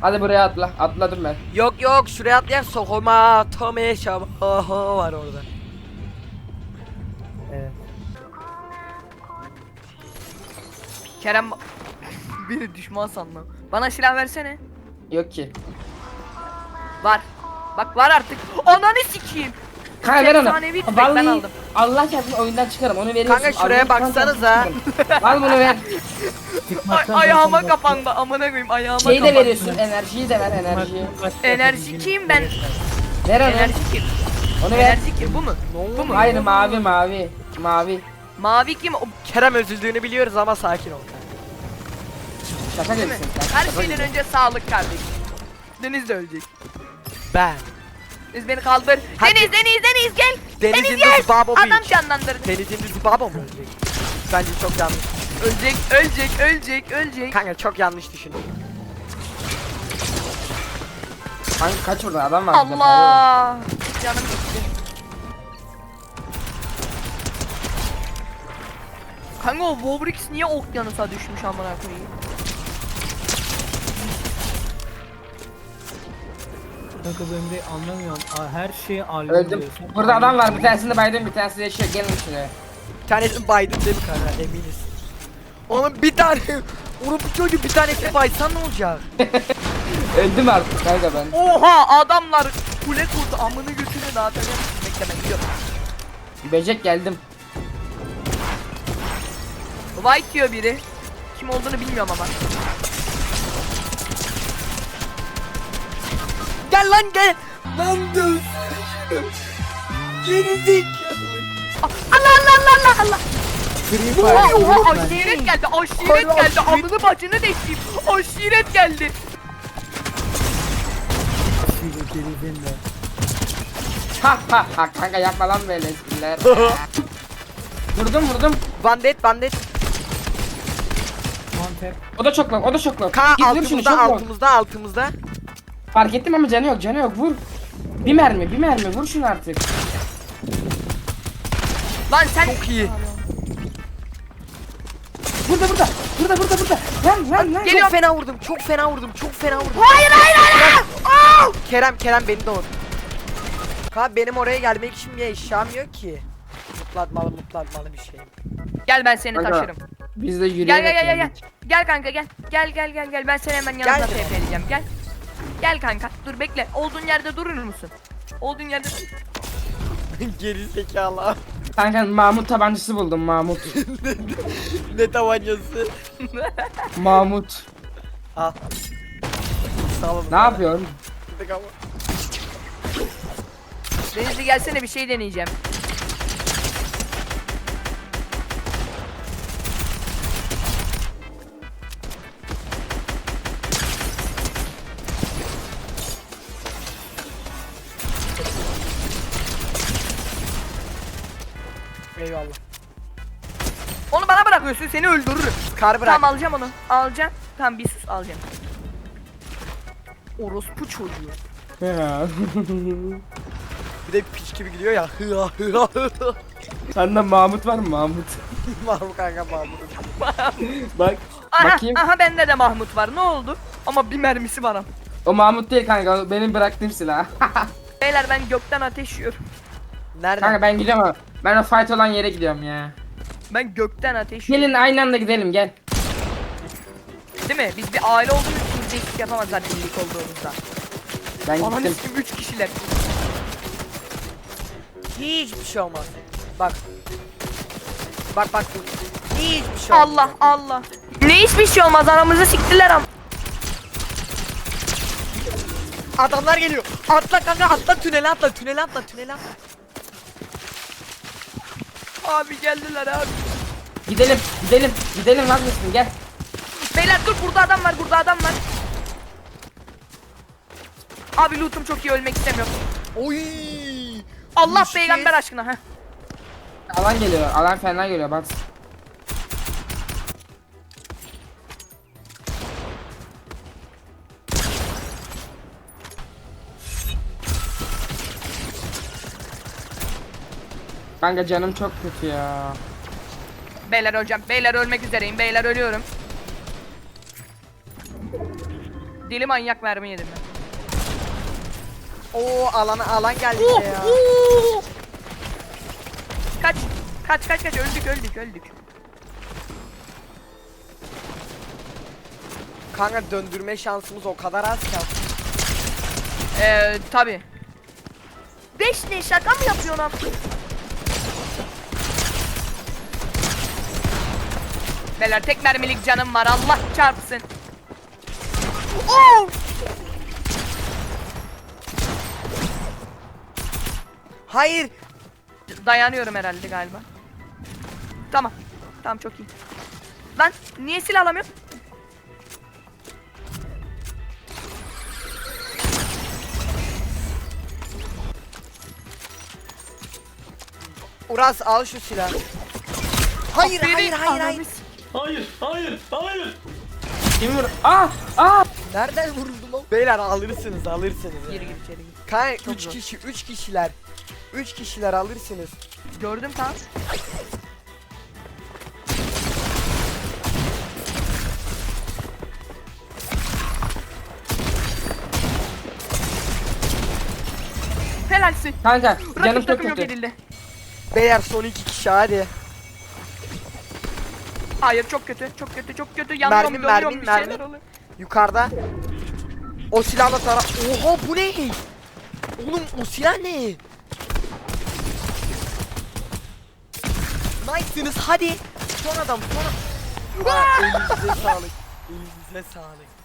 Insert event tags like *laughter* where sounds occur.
Hadi buraya atla. Atladım ben. Yok yok şuraya atlayan sokoma tome şam aha *laughs* var orada. Evet. Kerem biri düşman sandım. Bana silah versene. Yok ki. Var. Bak var artık. Ananı sikeyim. Kanka ver onu. Efsanevi tüfek ben Vallahi aldım. Allah çarpsın oyundan çıkarım. Onu veriyorsun. Kanka şuraya Allah'ın baksanıza. çıkarım. Al bunu ver. Ay, ayağıma kapandı. Amına koyayım ayağıma Şeyi de kapandı. veriyorsun. Enerjiyi de ver enerjiyi. Enerji kim ben? Ver onu. Enerji kim? Onu ver. Enerji kim? Bu mu? Bu mu? Hayır mavi mavi. Mavi. Mavi kim? O- Kerem üzüldüğünü biliyoruz ama sakin ol. kanka. Şaka Değil mi? gibisin sen. Her şaka şeyden önce sağlık kardeşim. Deniz de ölecek. Ben. Deniz beni kaldır. Hadi. Deniz, Deniz, Deniz gel. Denizin Deniz gel. babo Adam beach. canlandırdı. Denizin düz babo mu ölecek? Bence çok yanlış. Ölecek, ölecek, ölecek, ölecek. Kanka çok yanlış düşündüm. Kanka kaç burada adam var. Allah. Canım gitti. Kanka o Wobrix niye okyanusa düşmüş amına koyayım? Kanka ben de anlamıyorum. Aa, Her şeyi Öldüm. hallediyorsun. Burada adam var. Bir tanesini baydım. Bir tanesi yaşıyor. Gelin şuraya. Bir tanesini baydım değil mi kanka eminiz. Onun bir tane *laughs* onun bir çocuğu bir tanesini baysan ne olacak? *laughs* Öldüm artık kanka ben. Oha adamlar kule kurdu amını götünü dağıtacağım. Bekle ben gidiyorum. Böcek geldim. White diyor biri. Kim olduğunu bilmiyorum ama. Gel lan gel. Lan dur. Gerizik. Allah Allah Allah Allah Allah. Free Oha Fire. oha aşiret geldi aşiret geldi aşiret. amını bacını deşeyim. Aşiret geldi. Şöyle denizin de. Ha ha ha kanka yapma lan böyle espriler. *laughs* vurdum vurdum. Bandet bandet. Mantep. O da çok low, o da çok low. Ka Git vur şunu altımızda çok altımızda altımızda. Fark ettim ama canı yok, canı yok. Vur. Bir mermi, bir mermi. Vur şunu artık. Lan sen Çok iyi. Burada, burada. Burada, burada, burada. Lan, lan, lan. Çok fena vurdum. Çok fena vurdum. Çok fena vurdum. Hayır hayır hayır. Kerem Kerem beni de vur. Ka benim oraya gelmek için bir eşyam yok ki. Mutlatmalı mutlatmalı bir şey. gel ben seni Kanka, taşırım. Biz de Gel yürüyerek gel gel gel. geldik. Gel kanka gel. Gel gel gel gel. Ben seni hemen yanına Gel. TP edeceğim. Gel. Gel kanka. Dur bekle. Olduğun yerde durur musun? Olduğun yerde. *laughs* Geri zekalı. Kanka Mahmut tabancası buldum, Mahmut. *laughs* ne tabancası. *laughs* Mahmut. Al. Sağ olun. Ne yapıyorsun? Denizli gelsene bir şey deneyeceğim. Eyvallah. Onu bana bırakıyorsun seni öldürürüm. Kar bırak. Tamam alacağım onu. Alacağım. Tamam bir sus alacağım. Orospu çocuğu. Ya. Bir de piç gibi gidiyor ya. Hıa hıa hıa. Sende Mahmut var mı Mahmut? *laughs* Var mı kanka Mahmut? *laughs* Bak. Aha, Bakayım. aha bende de Mahmut var. Ne oldu? Ama bir mermisi var ama. O Mahmut değil kanka, o benim bıraktığım silah. *laughs* Beyler ben gökten ateş yiyorum. Nerede? kanka ben gidiyorum. Ben o fight olan yere gidiyorum ya. Ben gökten ateş. Gelin aynı anda gidelim gel. Değil mi? Biz bir aile olduğumuz için değişik yapamazlar birlik olduğumuzda. Ben Ananı gittim. sikim 3 kişiler. Hiçbir şey olmaz. Bak. Bak bak. Hiçbir şey olmaz. Allah Allah. Ne hiçbir şey olmaz aramızı siktiler am. Adamlar geliyor. Atla kanka atla tünele atla tünele atla tünele atla. Abi geldiler abi. Gidelim, gidelim, gidelim vazgeçtim gel. Beyler dur burada adam var burada adam var. Abi lootum çok iyi ölmek istemiyorum. Oy. Allah Üç peygamber kez. aşkına. Heh. Alan geliyor, alan fena geliyor bak. Kanka canım çok kötü ya. Beyler öleceğim. Beyler ölmek üzereyim. Beyler ölüyorum. Deli manyak mermi yedim ben. Oo alan alan geldi bize ya. Kaç. Kaç kaç kaç öldük öldük öldük. Kanka döndürme şansımız o kadar az ki. Eee tabi. 5 ne şaka mı yapıyorsun abi? Beyler tek mermilik canım var Allah çarpsın. Oo! Hayır. Dayanıyorum herhalde galiba. Tamam. Tamam çok iyi. Lan niye silah alamıyorum? Uras al şu silahı. Hayır hayır Aferin, hayır hayır. s- Hayır, hayır, hayır. Kim vur? Ah! Ah! Nereden vuruldu lan? Beyler alırsınız alırsınız. Gir gir içeri gir. Kanka Çok 3 zor. kişi 3 kişiler. 3 kişiler alırsınız. Gördüm tamam. Helalsin. Kanka canım Rakip çok takım yok kötü. edildi. Beyler son 2 kişi hadi. Hayır çok kötü, çok kötü, çok kötü. Yanıyorum, Mermi, dönüyorum, mermi, bir şeyler oluyor. Yukarıda. O silahla tara... Oha bu ne? Oğlum o silah ne? Nice'sınız hadi. Son adam son Aa, Elinize sağlık. Elinize sağlık.